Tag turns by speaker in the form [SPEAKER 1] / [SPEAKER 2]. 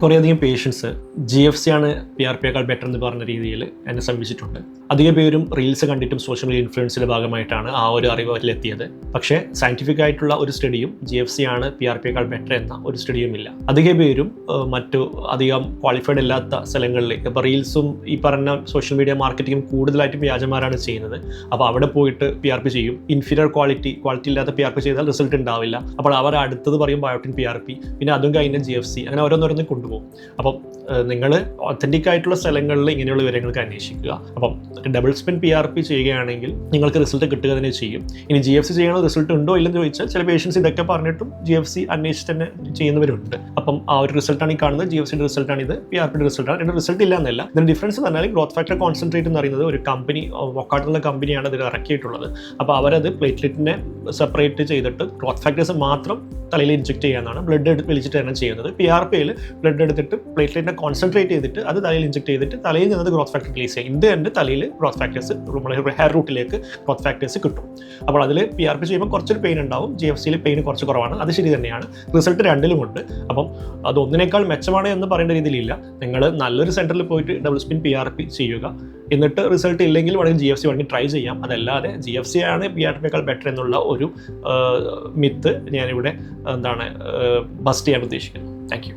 [SPEAKER 1] കുറേയധികം patients G F C ആണ് P R പിയേക്കാൾ ബെറ്റർ എന്ന് പറഞ്ഞ രീതിയിൽ എന്നെ സമീപിച്ചിട്ടുണ്ട്. അധിക പേരും റീൽസ് കണ്ടിട്ടും സോഷ്യൽ മീഡിയ ഇൻഫ്ലുവൻസിന്റെ ഭാഗമായിട്ടാണ് ആ ഒരു അറിവ് അവരിലെത്തിയത് പക്ഷേ സയന്റിഫിക് ആയിട്ടുള്ള ഒരു സ്റ്റഡിയും ജി എഫ് സി ആണ് പി ആർ പിയേക്കാൾ ബെറ്റർ എന്ന ഒരു സ്റ്റഡിയും ഇല്ല. അധിക പേരും മറ്റു അധികം ക്വാളിഫൈഡ് അല്ലാത്ത സ്ഥലങ്ങളിൽ ഇപ്പോൾ റീൽസും ഈ പറഞ്ഞ സോഷ്യൽ മീഡിയ മാർക്കറ്റിംഗും കൂടുതലായിട്ടും വ്യാജന്മാരാണ് ചെയ്യുന്നത്. അപ്പോൾ അവിടെ പോയിട്ട് പി ആർ പി ചെയ്യും. ഇൻഫീരിയർ ക്വാളിറ്റി ക്വാളിറ്റി ഇല്ലാത്ത പി ആർ പി ചെയ്താൽ റിസൾട്ട് ഉണ്ടാവില്ല. അപ്പോൾ അവർ അടുത്തത് പറയും ബയോട്ടിൻ പി ആർ പി പിന്നെ അതും കഴിഞ്ഞ ജി എഫ് സി അങ്ങനെ ഓരോന്നോരോന്നും ഓരോന്നോരോന്ന് കൊണ്ടുപോകും. അപ്പം നിങ്ങൾ ഒത്തന്റിക് ആയിട്ടുള്ള സ്ഥലങ്ങളിൽ ഇങ്ങനെയുള്ള വിവരങ്ങൾക്ക് അന്വേഷിക്കുക. അപ്പം double spin P R P ചെയ്യുകയാണെങ്കിൽ നിങ്ങൾക്ക് റിസൾട്ട് കിട്ടുക തന്നെ ചെയ്യും. ഇനി ജി എഫ് സി ചെയ്യണ റിസൾട്ട് ഉണ്ടോ ഇല്ലെന്ന് ചോദിച്ചാൽ ചില പേഷ്യൻസ് ഇതൊക്കെ പറഞ്ഞിട്ടും ജി എഫ് സി അന്വേഷിച്ച് തന്നെ ചെയ്യുന്നവരുണ്ട്. അപ്പം ആ ഒരു റിസൾട്ടാണ് ഈ കാണുന്നത്. ജി എഫ് സിയുടെ റിസൾട്ടാണ് ഇത്. പി ആർ പിയുടെ റിസൾട്ടാണ് രണ്ട് റിസൾട്ട് ഇല്ല എന്നല്ല ഇതിന് ഡിഫറൻസ് എന്ന് പറഞ്ഞാൽ ഗ്രോത്ത് ഫാക്ടർ കോൺസെൻട്രേറ്റ് എന്ന് പറയുന്നത് ഒരു കമ്പനി വൊക്കാട്ടുള്ള കമ്പനിയാണ് ഇതിൽ ഇറക്കിയിട്ടുള്ളത്. അപ്പോൾ അവരത് പ്ലേറ്റ്ലെറ്റിനെ സെപ്പറേറ്റ് ചെയ്തിട്ട് ഗ്രോത്ത് ഫാക്ടേഴ്സ് മാത്രം തലയിൽ ഇൻജെക്ട് ചെയ്യാനാണ് ബ്ലഡ് വലിച്ചിട്ട് തന്നെ ചെയ്യുന്നത്. പി ആർ പിയിൽ ബ്ലഡ് എടുത്തിട്ട് പ്ലേറ്റ്ലെറ്റിനെ കോൺസെൻട്രേറ്റ് ചെയ്തിട്ട് അത് തലയിൽ ഇൻജെക്ട് ചെയ്തിട്ട് തലയിൽ നിന്നത് ഗ്രോത്ത് ഫാക്ടർ റിലീസ് ചെയ്യും. ഇത് തന്നെ തലയിൽ ഗ്രോത്ത് ഫാക്ടേഴ്സ് നമ്മുടെ ഹെയർ റൂട്ടിലേക്ക് ഗ്രോത്ത് ഫാക്ടേഴ്സ് കിട്ടും. അപ്പോൾ അതിൽ പി ആർ പി ചെയ്യുമ്പോൾ കുറച്ചൊരു പെയിൻ ഉണ്ടാവും. ജി എഫ് സിയിൽ പെയിൻ കുറച്ച് കുറവാണ്. അത് ശരി തന്നെയാണ്. റിസൾട്ട് രണ്ടിലും ഉണ്ട്. അപ്പം അത് ഒന്നിനേക്കാൾ മെച്ചമാണ് എന്ന് പറയേണ്ട രീതിയിലില്ല. നിങ്ങൾ നല്ലൊരു സെന്ററിൽ പോയിട്ട് double spin P R P ചെയ്യുക. എന്നിട്ട് റിസൾട്ട് ഇല്ലെങ്കിൽ വേണമെങ്കിൽ ജി എഫ് സി വേണമെങ്കിൽ ട്രൈ ചെയ്യാം. അതല്ലാതെ ജി എഫ് സി ആണ് പി ആർ ബെറ്റർ എന്നുള്ള ഒരു മിത്ത് ഞാനിവിടെ എന്താണ് ബസ്റ്റ് ചെയ്യാൻ ഉദ്ദേശിക്കുന്നത്. Thank you